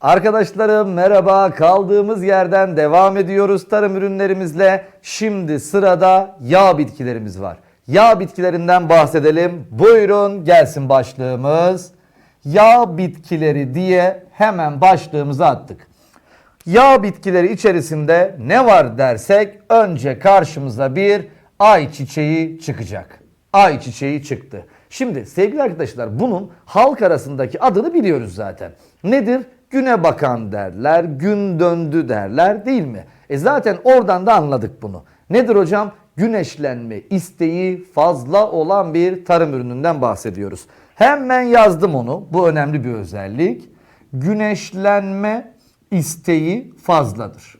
Arkadaşlarım merhaba. Kaldığımız yerden devam ediyoruz tarım ürünlerimizle. Şimdi sırada yağ bitkilerimiz var. Yağ bitkilerinden bahsedelim. Buyurun gelsin başlığımız. Yağ bitkileri diye hemen başlığımızı attık. Yağ bitkileri içerisinde ne var dersek önce karşımıza bir ayçiçeği çıkacak. Ayçiçeği çıktı. Şimdi sevgili arkadaşlar bunun halk arasındaki adını biliyoruz zaten. Nedir? Güne bakan derler, gün döndü derler değil mi? E zaten oradan da anladık bunu. Nedir hocam? Güneşlenme isteği fazla olan bir tarım ürününden bahsediyoruz. Hemen yazdım onu. Bu önemli bir özellik. Güneşlenme isteği fazladır.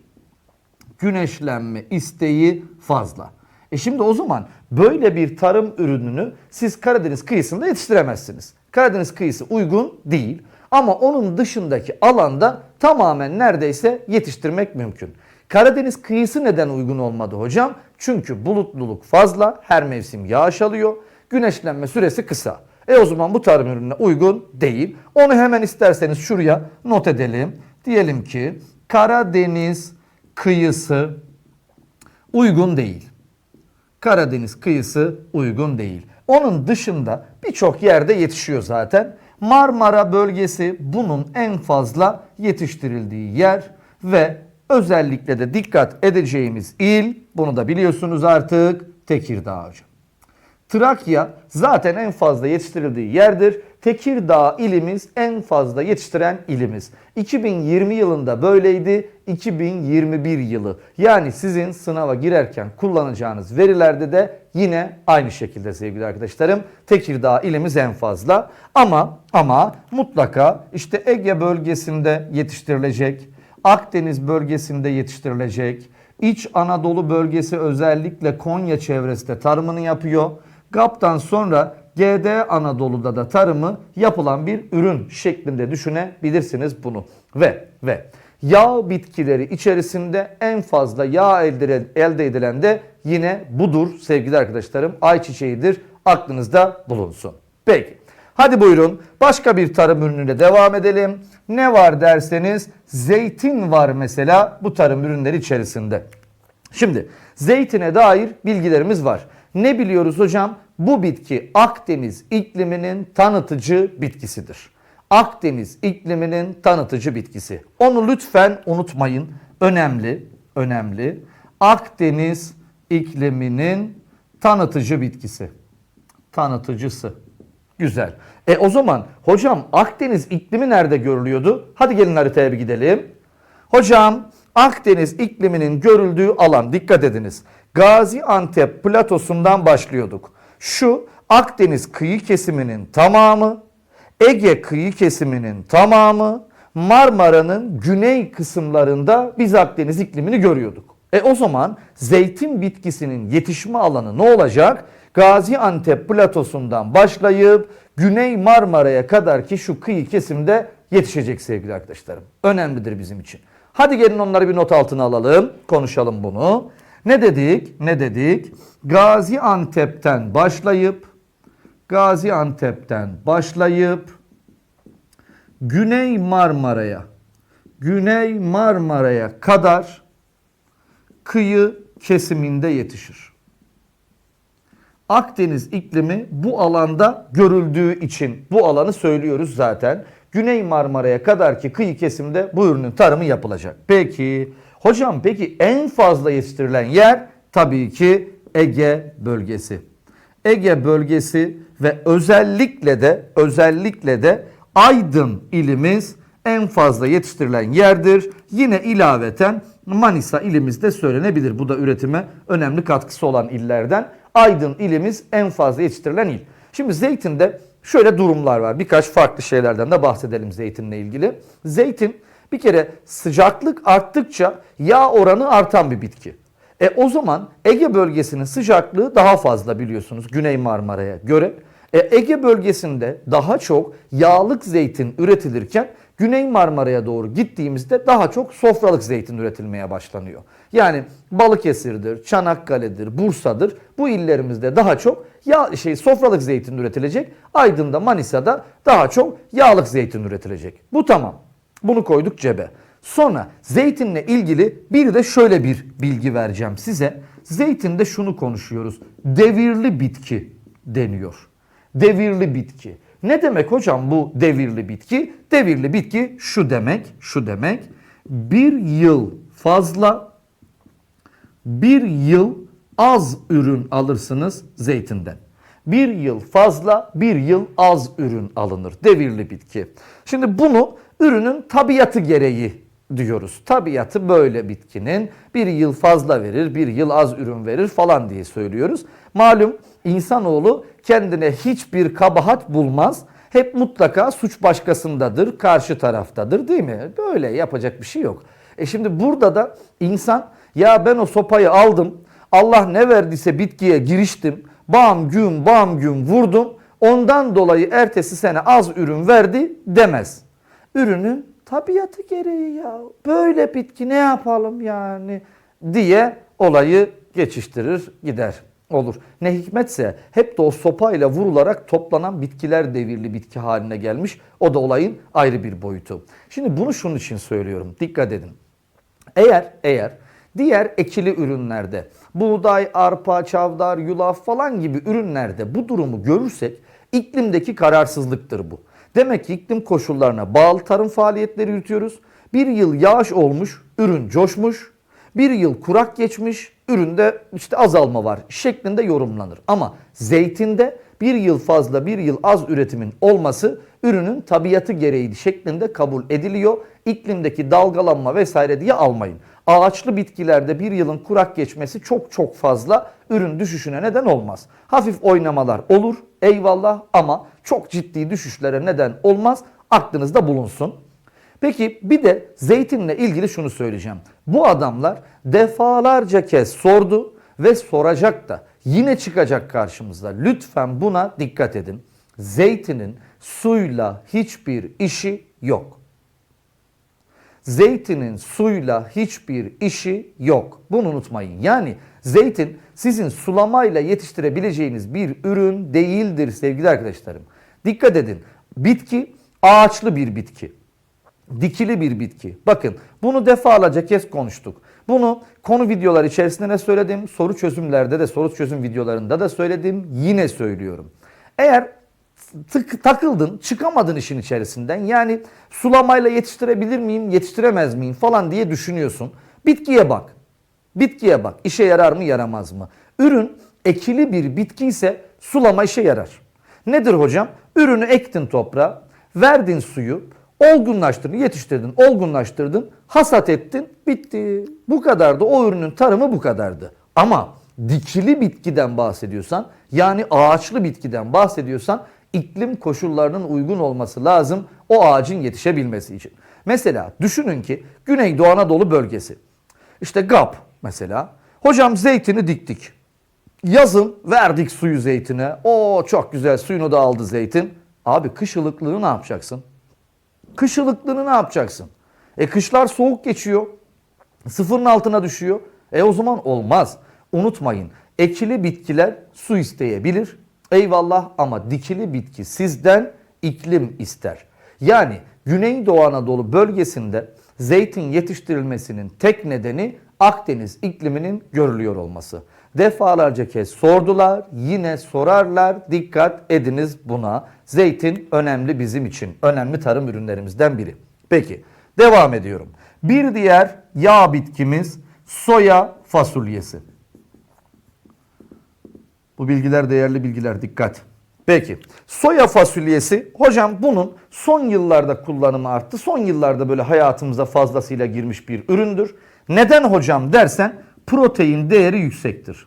Güneşlenme isteği fazla. E şimdi o zaman böyle bir tarım ürününü siz Karadeniz kıyısında yetiştiremezsiniz. Karadeniz kıyısı uygun değil ama onun dışındaki alanda tamamen neredeyse yetiştirmek mümkün. Karadeniz kıyısı neden uygun olmadı hocam? Çünkü bulutluluk fazla, her mevsim yağış alıyor, güneşlenme süresi kısa. E o zaman bu tarım ürününe uygun değil. Onu hemen isterseniz şuraya not edelim. Diyelim ki Karadeniz kıyısı uygun değil. Karadeniz kıyısı uygun değil. Onun dışında birçok yerde yetişiyor zaten. Marmara bölgesi bunun en fazla yetiştirildiği yer ve özellikle de dikkat edeceğimiz il, bunu da biliyorsunuz artık Tekirdağ hocam. Trakya zaten en fazla yetiştirildiği yerdir. Tekirdağ ilimiz en fazla yetiştiren ilimiz. 2020 yılında böyleydi. 2021 yılı. Yani sizin sınava girerken kullanacağınız verilerde de yine aynı şekilde sevgili arkadaşlarım. Tekirdağ ilimiz en fazla. Ama ama mutlaka işte Ege bölgesinde yetiştirilecek. Akdeniz bölgesinde yetiştirilecek. İç Anadolu bölgesi özellikle Konya çevresinde tarımını yapıyor. GAP'tan sonra GD Anadolu'da da tarımı yapılan bir ürün şeklinde düşünebilirsiniz bunu. Ve ve yağ bitkileri içerisinde en fazla yağ elde, elde edilen de yine budur sevgili arkadaşlarım. Ayçiçeğidir. Aklınızda bulunsun. Peki. Hadi buyurun başka bir tarım ürünüyle devam edelim. Ne var derseniz zeytin var mesela bu tarım ürünleri içerisinde. Şimdi zeytine dair bilgilerimiz var. Ne biliyoruz hocam? Bu bitki Akdeniz ikliminin tanıtıcı bitkisidir. Akdeniz ikliminin tanıtıcı bitkisi. Onu lütfen unutmayın. Önemli, önemli. Akdeniz ikliminin tanıtıcı bitkisi. Tanıtıcısı. Güzel. E o zaman hocam Akdeniz iklimi nerede görülüyordu? Hadi gelin haritaya bir gidelim. Hocam Akdeniz ikliminin görüldüğü alan dikkat ediniz. Gaziantep platosundan başlıyorduk. Şu Akdeniz kıyı kesiminin tamamı, Ege kıyı kesiminin tamamı, Marmara'nın güney kısımlarında biz Akdeniz iklimini görüyorduk. E o zaman zeytin bitkisinin yetişme alanı ne olacak? Gaziantep platosundan başlayıp Güney Marmara'ya kadar ki şu kıyı kesimde yetişecek sevgili arkadaşlarım. Önemlidir bizim için. Hadi gelin onları bir not altına alalım. Konuşalım bunu. Ne dedik? Ne dedik? Gaziantep'ten başlayıp Gaziantep'ten başlayıp Güney Marmara'ya Güney Marmara'ya kadar kıyı kesiminde yetişir. Akdeniz iklimi bu alanda görüldüğü için bu alanı söylüyoruz zaten. Güney Marmara'ya kadar ki kıyı kesimde bu ürünün tarımı yapılacak. Peki hocam peki en fazla yetiştirilen yer tabii ki Ege bölgesi. Ege bölgesi ve özellikle de özellikle de Aydın ilimiz en fazla yetiştirilen yerdir. Yine ilaveten Manisa ilimizde söylenebilir. Bu da üretime önemli katkısı olan illerden. Aydın ilimiz en fazla yetiştirilen il. Şimdi zeytinde şöyle durumlar var. Birkaç farklı şeylerden de bahsedelim zeytinle ilgili. Zeytin bir kere sıcaklık arttıkça yağ oranı artan bir bitki. E o zaman Ege bölgesinin sıcaklığı daha fazla biliyorsunuz Güney Marmara'ya göre. E Ege bölgesinde daha çok yağlık zeytin üretilirken Güney Marmara'ya doğru gittiğimizde daha çok sofralık zeytin üretilmeye başlanıyor. Yani Balıkesir'dir, Çanakkale'dir, Bursa'dır. Bu illerimizde daha çok yağ, şey sofralık zeytin üretilecek. Aydın'da, Manisa'da daha çok yağlık zeytin üretilecek. Bu tamam. Bunu koyduk cebe. Sonra zeytinle ilgili bir de şöyle bir bilgi vereceğim size. Zeytinde şunu konuşuyoruz. Devirli bitki deniyor. Devirli bitki. Ne demek hocam bu devirli bitki? Devirli bitki şu demek, şu demek. Bir yıl fazla, bir yıl az ürün alırsınız zeytinden. Bir yıl fazla, bir yıl az ürün alınır. Devirli bitki. Şimdi bunu ürünün tabiatı gereği diyoruz. Tabiatı böyle bitkinin bir yıl fazla verir, bir yıl az ürün verir falan diye söylüyoruz. Malum insanoğlu kendine hiçbir kabahat bulmaz. Hep mutlaka suç başkasındadır, karşı taraftadır değil mi? Böyle yapacak bir şey yok. E şimdi burada da insan ya ben o sopayı aldım, Allah ne verdiyse bitkiye giriştim, bam güm bam güm vurdum, ondan dolayı ertesi sene az ürün verdi demez. Ürünün tabiatı gereği ya. Böyle bitki ne yapalım yani diye olayı geçiştirir gider. Olur. Ne hikmetse hep de o sopayla vurularak toplanan bitkiler devirli bitki haline gelmiş. O da olayın ayrı bir boyutu. Şimdi bunu şunun için söylüyorum. Dikkat edin. Eğer eğer diğer ekili ürünlerde buğday, arpa, çavdar, yulaf falan gibi ürünlerde bu durumu görürsek iklimdeki kararsızlıktır bu. Demek ki iklim koşullarına bağlı tarım faaliyetleri yürütüyoruz. Bir yıl yağış olmuş, ürün coşmuş. Bir yıl kurak geçmiş, üründe işte azalma var şeklinde yorumlanır. Ama zeytinde bir yıl fazla bir yıl az üretimin olması ürünün tabiatı gereği şeklinde kabul ediliyor. İklimdeki dalgalanma vesaire diye almayın. Ağaçlı bitkilerde bir yılın kurak geçmesi çok çok fazla ürün düşüşüne neden olmaz. Hafif oynamalar olur eyvallah ama çok ciddi düşüşlere neden olmaz. Aklınızda bulunsun. Peki bir de zeytinle ilgili şunu söyleyeceğim. Bu adamlar defalarca kez sordu ve soracak da yine çıkacak karşımızda. Lütfen buna dikkat edin. Zeytinin suyla hiçbir işi yok. Zeytinin suyla hiçbir işi yok. Bunu unutmayın. Yani zeytin sizin sulamayla yetiştirebileceğiniz bir ürün değildir sevgili arkadaşlarım. Dikkat edin. Bitki ağaçlı bir bitki. Dikili bir bitki. Bakın bunu defalarca kez konuştuk. Bunu konu videolar içerisinde de söyledim. Soru çözümlerde de soru çözüm videolarında da söyledim. Yine söylüyorum. Eğer tık, takıldın, çıkamadın işin içerisinden. Yani sulamayla yetiştirebilir miyim, yetiştiremez miyim falan diye düşünüyorsun. Bitkiye bak. Bitkiye bak. İşe yarar mı, yaramaz mı? Ürün ekili bir bitki ise sulama işe yarar. Nedir hocam? Ürünü ektin toprağa, verdin suyu, olgunlaştırdın, yetiştirdin, olgunlaştırdın, hasat ettin, bitti. Bu kadardı. O ürünün tarımı bu kadardı. Ama dikili bitkiden bahsediyorsan, yani ağaçlı bitkiden bahsediyorsan iklim koşullarının uygun olması lazım o ağacın yetişebilmesi için. Mesela düşünün ki Güneydoğu Anadolu bölgesi. İşte GAP mesela. Hocam zeytini diktik. Yazın verdik suyu zeytine. O çok güzel suyunu da aldı zeytin. Abi kış ılıklığı ne yapacaksın? Kış ılıklığını ne yapacaksın? E kışlar soğuk geçiyor. Sıfırın altına düşüyor. E o zaman olmaz. Unutmayın ekili bitkiler su isteyebilir. Eyvallah ama dikili bitki sizden iklim ister. Yani Güneydoğu Anadolu bölgesinde zeytin yetiştirilmesinin tek nedeni Akdeniz ikliminin görülüyor olması. Defalarca kez sordular, yine sorarlar. Dikkat ediniz buna. Zeytin önemli bizim için. Önemli tarım ürünlerimizden biri. Peki, devam ediyorum. Bir diğer yağ bitkimiz soya fasulyesi. Bu bilgiler değerli bilgiler dikkat. Peki soya fasulyesi hocam bunun son yıllarda kullanımı arttı. Son yıllarda böyle hayatımıza fazlasıyla girmiş bir üründür. Neden hocam dersen protein değeri yüksektir.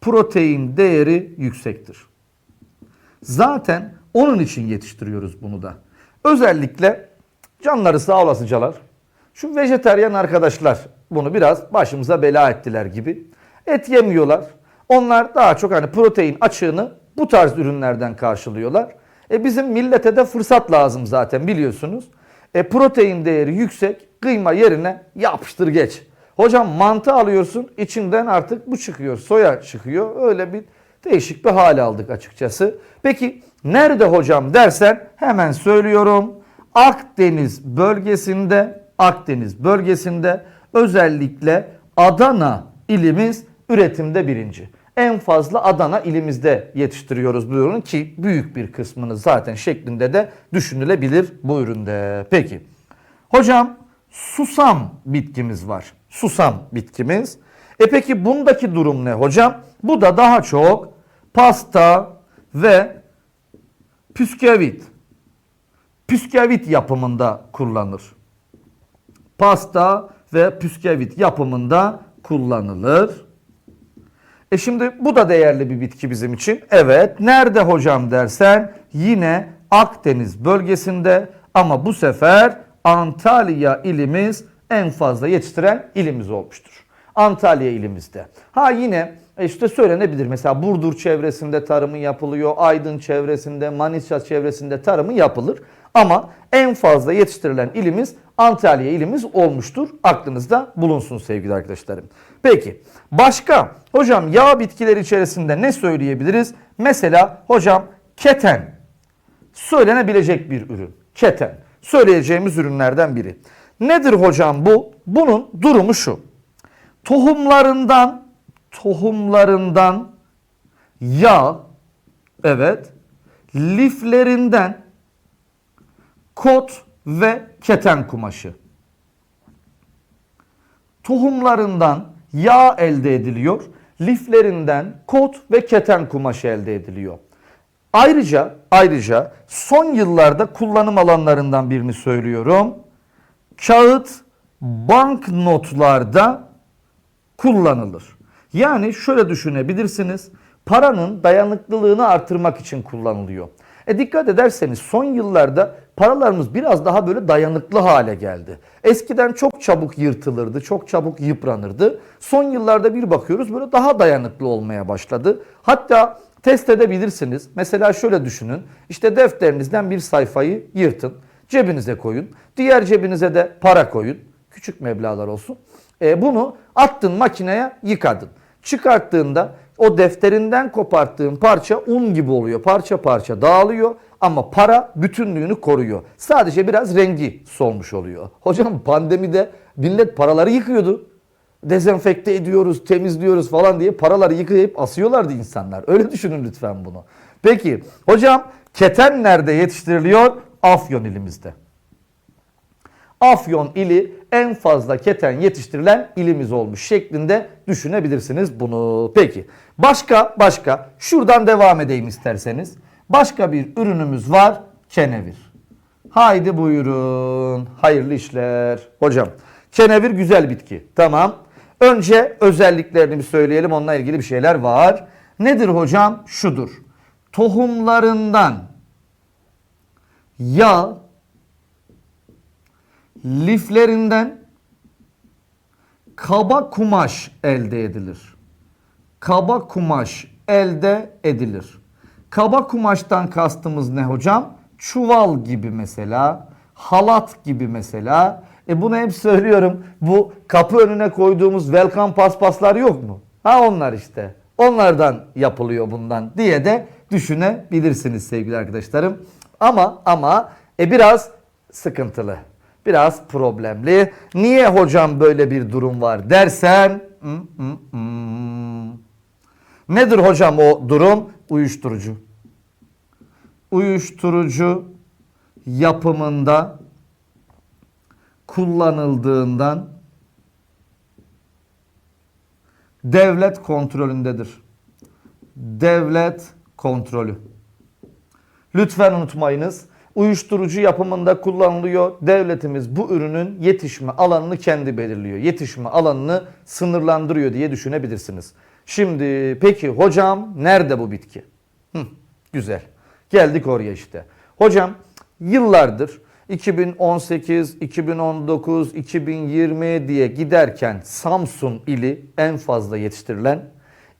Protein değeri yüksektir. Zaten onun için yetiştiriyoruz bunu da. Özellikle canları sağ olasıcalar. Şu vejeteryan arkadaşlar bunu biraz başımıza bela ettiler gibi. Et yemiyorlar. Onlar daha çok hani protein açığını bu tarz ürünlerden karşılıyorlar. E bizim millete de fırsat lazım zaten biliyorsunuz. E protein değeri yüksek, kıyma yerine yapıştır geç. Hocam mantı alıyorsun, içinden artık bu çıkıyor, soya çıkıyor. Öyle bir değişik bir hal aldık açıkçası. Peki nerede hocam dersen hemen söylüyorum. Akdeniz bölgesinde Akdeniz bölgesinde özellikle Adana ilimiz üretimde birinci. En fazla Adana ilimizde yetiştiriyoruz bu ürünü ki büyük bir kısmını zaten şeklinde de düşünülebilir bu üründe. Peki. Hocam susam bitkimiz var. Susam bitkimiz. E peki bundaki durum ne hocam? Bu da daha çok pasta ve püskevit. Püskevit yapımında kullanılır. Pasta ve püskevit yapımında kullanılır. E şimdi bu da değerli bir bitki bizim için. Evet. Nerede hocam dersen yine Akdeniz bölgesinde ama bu sefer Antalya ilimiz en fazla yetiştiren ilimiz olmuştur. Antalya ilimizde. Ha yine işte söylenebilir mesela Burdur çevresinde tarımı yapılıyor, Aydın çevresinde, Manisa çevresinde tarımı yapılır. Ama en fazla yetiştirilen ilimiz Antalya ilimiz olmuştur. Aklınızda bulunsun sevgili arkadaşlarım. Peki başka hocam yağ bitkileri içerisinde ne söyleyebiliriz? Mesela hocam keten söylenebilecek bir ürün. Keten söyleyeceğimiz ürünlerden biri. Nedir hocam bu? Bunun durumu şu. Tohumlarından tohumlarından yağ evet liflerinden kot ve keten kumaşı. Tohumlarından yağ elde ediliyor. Liflerinden kot ve keten kumaşı elde ediliyor. Ayrıca ayrıca son yıllarda kullanım alanlarından birini söylüyorum. Kağıt banknotlarda kullanılır. Yani şöyle düşünebilirsiniz. Paranın dayanıklılığını artırmak için kullanılıyor. E dikkat ederseniz son yıllarda paralarımız biraz daha böyle dayanıklı hale geldi. Eskiden çok çabuk yırtılırdı, çok çabuk yıpranırdı. Son yıllarda bir bakıyoruz böyle daha dayanıklı olmaya başladı. Hatta test edebilirsiniz. Mesela şöyle düşünün. İşte defterinizden bir sayfayı yırtın, cebinize koyun. Diğer cebinize de para koyun. Küçük meblağlar olsun. E, bunu attın makineye yıkadın. Çıkarttığında o defterinden koparttığın parça un gibi oluyor. Parça parça dağılıyor ama para bütünlüğünü koruyor. Sadece biraz rengi solmuş oluyor. Hocam pandemide millet paraları yıkıyordu. Dezenfekte ediyoruz, temizliyoruz falan diye paraları yıkayıp asıyorlardı insanlar. Öyle düşünün lütfen bunu. Peki hocam keten nerede yetiştiriliyor? Afyon ilimizde. Afyon ili en fazla keten yetiştirilen ilimiz olmuş şeklinde düşünebilirsiniz bunu. Peki başka başka şuradan devam edeyim isterseniz. Başka bir ürünümüz var kenevir. Haydi buyurun hayırlı işler. Hocam kenevir güzel bitki tamam. Önce özelliklerini bir söyleyelim onunla ilgili bir şeyler var. Nedir hocam? Şudur. Tohumlarından yağ liflerinden kaba kumaş elde edilir. Kaba kumaş elde edilir. Kaba kumaştan kastımız ne hocam? Çuval gibi mesela, halat gibi mesela. E bunu hep söylüyorum. Bu kapı önüne koyduğumuz welcome paspaslar yok mu? Ha onlar işte. Onlardan yapılıyor bundan diye de düşünebilirsiniz sevgili arkadaşlarım. Ama ama e biraz sıkıntılı biraz problemli. Niye hocam böyle bir durum var dersen hmm, hmm, hmm. Nedir hocam o durum? Uyuşturucu. Uyuşturucu yapımında kullanıldığından devlet kontrolündedir. Devlet kontrolü. Lütfen unutmayınız uyuşturucu yapımında kullanılıyor. Devletimiz bu ürünün yetişme alanını kendi belirliyor. Yetişme alanını sınırlandırıyor diye düşünebilirsiniz. Şimdi peki hocam nerede bu bitki? Hı, güzel. Geldik oraya işte. Hocam yıllardır 2018, 2019, 2020 diye giderken Samsun ili en fazla yetiştirilen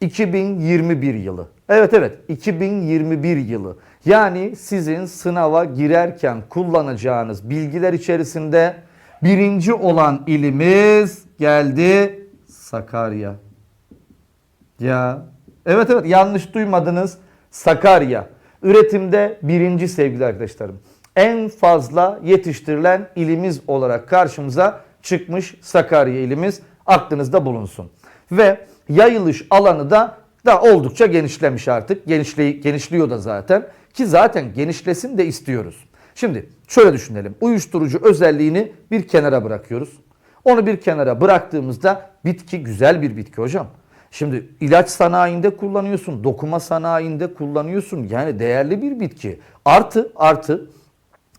2021 yılı. Evet evet 2021 yılı. Yani sizin sınava girerken kullanacağınız bilgiler içerisinde birinci olan ilimiz geldi Sakarya. Ya evet evet yanlış duymadınız Sakarya. Üretimde birinci sevgili arkadaşlarım. en fazla yetiştirilen ilimiz olarak karşımıza çıkmış Sakarya ilimiz aklınızda bulunsun. Ve yayılış alanı da da oldukça genişlemiş artık. Genişle, genişliyor da zaten ki zaten genişlesin de istiyoruz. Şimdi şöyle düşünelim. Uyuşturucu özelliğini bir kenara bırakıyoruz. Onu bir kenara bıraktığımızda bitki güzel bir bitki hocam. Şimdi ilaç sanayinde kullanıyorsun, dokuma sanayinde kullanıyorsun. Yani değerli bir bitki. Artı artı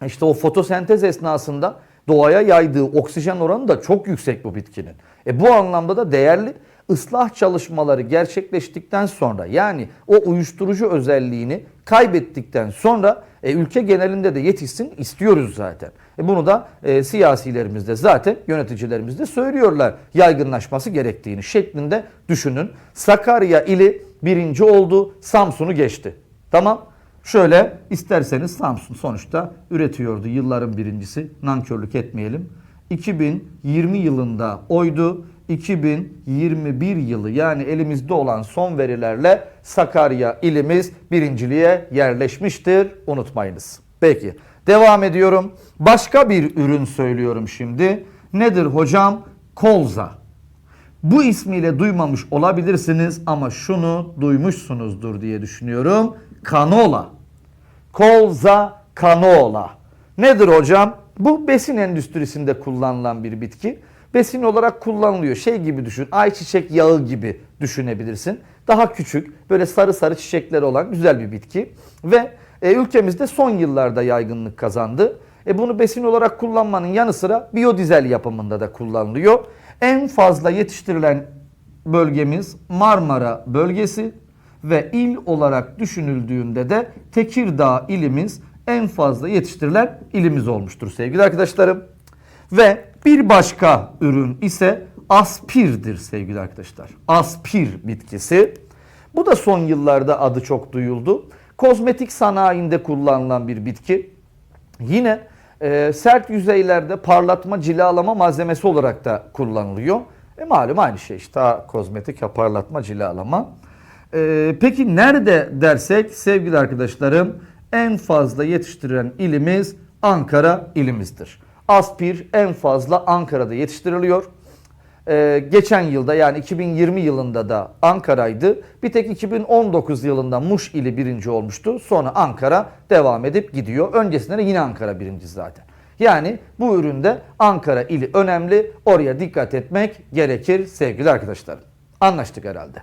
işte o fotosentez esnasında doğaya yaydığı oksijen oranı da çok yüksek bu bitkinin. E bu anlamda da değerli ıslah çalışmaları gerçekleştikten sonra yani o uyuşturucu özelliğini kaybettikten sonra e, ülke genelinde de yetişsin istiyoruz zaten. E, bunu da e, siyasilerimiz de zaten yöneticilerimiz de söylüyorlar yaygınlaşması gerektiğini şeklinde düşünün. Sakarya ili birinci oldu Samsun'u geçti. Tamam Şöyle isterseniz Samsung sonuçta üretiyordu yılların birincisi. Nankörlük etmeyelim. 2020 yılında oydu. 2021 yılı yani elimizde olan son verilerle Sakarya ilimiz birinciliğe yerleşmiştir. Unutmayınız. Peki devam ediyorum. Başka bir ürün söylüyorum şimdi. Nedir hocam? Kolza. Bu ismiyle duymamış olabilirsiniz ama şunu duymuşsunuzdur diye düşünüyorum. Kanola. Kolza kanola. Nedir hocam? Bu besin endüstrisinde kullanılan bir bitki. Besin olarak kullanılıyor. Şey gibi düşün. Ayçiçek yağı gibi düşünebilirsin. Daha küçük, böyle sarı sarı çiçekleri olan güzel bir bitki. Ve e, ülkemizde son yıllarda yaygınlık kazandı. E, bunu besin olarak kullanmanın yanı sıra biyodizel yapımında da kullanılıyor. En fazla yetiştirilen bölgemiz Marmara bölgesi ve il olarak düşünüldüğünde de Tekirdağ ilimiz en fazla yetiştirilen ilimiz olmuştur sevgili arkadaşlarım. Ve bir başka ürün ise aspirdir sevgili arkadaşlar. Aspir bitkisi. Bu da son yıllarda adı çok duyuldu. Kozmetik sanayinde kullanılan bir bitki. Yine e, sert yüzeylerde parlatma, cilalama malzemesi olarak da kullanılıyor. E malum aynı şey işte kozmetik, ha, parlatma, cilalama. E, peki nerede dersek sevgili arkadaşlarım en fazla yetiştiren ilimiz Ankara ilimizdir. Aspir en fazla Ankara'da yetiştiriliyor. Ee, geçen yılda yani 2020 yılında da Ankara'ydı. Bir tek 2019 yılında Muş ili birinci olmuştu. Sonra Ankara devam edip gidiyor. Öncesinde de yine Ankara birinci zaten. Yani bu üründe Ankara ili önemli. Oraya dikkat etmek gerekir sevgili arkadaşlarım. Anlaştık herhalde.